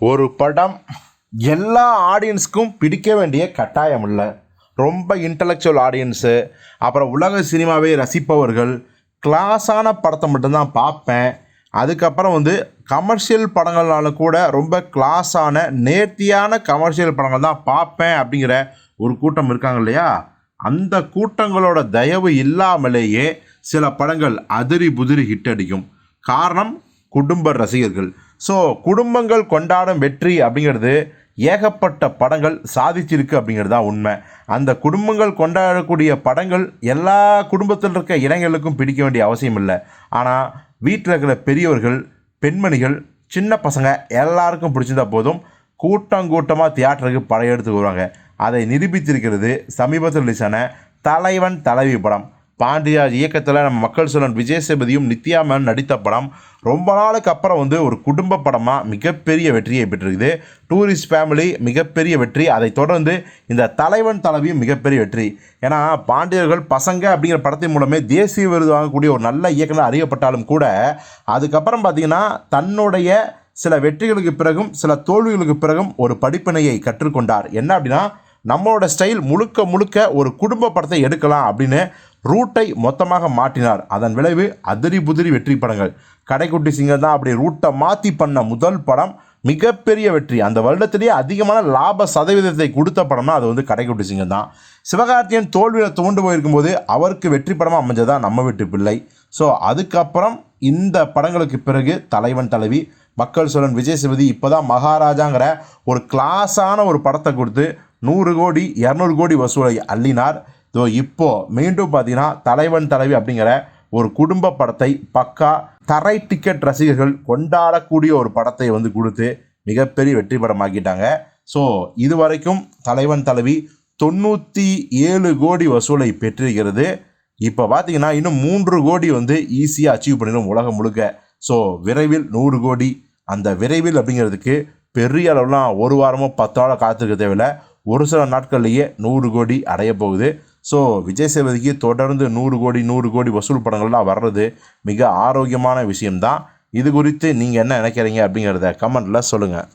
ஒரு படம் எல்லா ஆடியன்ஸ்க்கும் பிடிக்க வேண்டிய கட்டாயம் இல்லை ரொம்ப இன்டலெக்சுவல் ஆடியன்ஸு அப்புறம் உலக சினிமாவை ரசிப்பவர்கள் கிளாஸான படத்தை மட்டும்தான் பார்ப்பேன். அதுக்கப்புறம் வந்து கமர்ஷியல் படங்கள்னால கூட ரொம்ப கிளாஸான நேர்த்தியான கமர்ஷியல் படங்கள் தான் பார்ப்பேன் அப்படிங்கிற ஒரு கூட்டம் இருக்காங்க இல்லையா? அந்த கூட்டங்களோட தயவு இல்லாமலேயே சில படங்கள் அதிரி புதிரி ஹிட் அடிக்கும். காரணம் குடும்ப ரசிகர்கள். ஸோ குடும்பங்கள் கொண்டாடும் வெற்றி அப்படிங்கிறது ஏகப்பட்ட படங்கள் சாதிச்சிருக்கு அப்படிங்கிறது தான் உண்மை. அந்த குடும்பங்கள் கொண்டாடக்கூடிய படங்கள் எல்லா குடும்பத்தில் இருக்க இளைஞர்களுக்கும் பிடிக்க வேண்டிய அவசியம் இல்லை. ஆனால் வீட்டில் இருக்கிற பெரியவர்கள் பெண்மணிகள் சின்ன பசங்க எல்லாருக்கும் பிடிச்சிருந்தா போதும். கூட்டம் கூட்டமாக தியேட்டருக்கு படையெடுத்து வருவாங்க. அதை நிரூபித்திருக்கிறது சமீபத்தில் ரிலீஸான தலைவன் தலைவி படம். பாண்டியார் இயக்கத்தில் நம்ம மக்கள் சொல்லன் விஜய் சேபதியும் நித்யா மேன் நடித்த படம் ரொம்ப நாளுக்கு அப்புறம் வந்து ஒரு குடும்ப படமாக மிகப்பெரிய வெற்றியை பெற்றிருக்குது. டூரிஸ்ட் ஃபேமிலி மிகப்பெரிய வெற்றி அதை தொடர்ந்து இந்த தலைவன் தலைவியும் மிகப்பெரிய வெற்றி. ஏன்னா பாண்டியர்கள் பசங்க அப்படிங்கிற படத்தின் மூலமே தேசிய விருது வாங்கக்கூடிய ஒரு நல்ல இயக்குனர் அறியப்பட்டாலும் கூட அதுக்கப்புறம் பார்த்தீங்கன்னா தன்னுடைய சில வெற்றிகளுக்கு பிறகும் சில தோல்விகளுக்கு பிறகும் ஒரு படிப்பினையை கற்றுக்கொண்டார். என்ன அப்படின்னா நம்மளோட ஸ்டைல் முழுக்க முழுக்க ஒரு குடும்ப படத்தை எடுக்கலாம் அப்படின்னு ரூட்டை மொத்தமாக மாற்றினார். அதன் விளைவு அதிரி புதிரி வெற்றி படங்கள். கடைக்குட்டி சிங்கர் தான் அப்படி ரூட்டை மாற்றி பண்ண முதல் படம். மிகப்பெரிய வெற்றி. அந்த வருடத்திலேயே அதிகமான லாப சதவீதத்தை கொடுத்த படம்னா அது வந்து கடைக்குட்டி சிங்கம் தான். சிவகார்த்தியன் தோல்வியில் தோண்டு போயிருக்கும்போது அவருக்கு வெற்றி படமாக அமைஞ்சதான் நம்ம வீட்டு பிள்ளை. ஸோ அதுக்கப்புறம் இந்த படங்களுக்கு பிறகு தலைவன் தலைவி மக்கள் சோழன் விஜய் சேதுபதி இப்போ தான் மகாராஜாங்கிற ஒரு கிளாஸான ஒரு படத்தை கொடுத்து நூறு கோடி இரநூறு கோடி வசூலை அள்ளினார். ஸோ இப்போது மீண்டும் பார்த்தீங்கன்னா தலைவன் தலைவி அப்படிங்கிற ஒரு குடும்ப படத்தை பக்கா தரை டிக்கெட் ரசிகர்கள் கொண்டாடக்கூடிய ஒரு படத்தை வந்து கொடுத்து மிகப்பெரிய வெற்றி படமாக்கிட்டாங்க. ஸோ இதுவரைக்கும் தலைவன் தலைவி தொண்ணூற்றி ஏழு கோடி வசூலை பெற்றிருக்கிறது. இப்போ பார்த்தீங்கன்னா இன்னும் மூன்று கோடி வந்து ஈஸியாக அச்சீவ் பண்ணிடும் உலகம் முழுக்க. ஸோ விரைவில் நூறு கோடி. அந்த விரைவில் அப்படிங்கிறதுக்கு பெரிய அளவுலாம் ஒரு வாரமோ பத்து வாரம் காத்திருக்க தேவையில்லை. ஒரு சில நாட்கள்லேயே நூறு கோடி அடைய போகுது. ஸோ விஜய் சேதுபதிக்கு தொடர்ந்து நூறு கோடி நூறு கோடி வசூல் படங்கள்லாம் வர்றது மிக ஆரோக்கியமான விஷயம்தான். இது குறித்து நீங்கள் என்ன நினைக்கிறீங்க அப்படிங்கிறத கமெண்ட்டில் சொல்லுங்கள்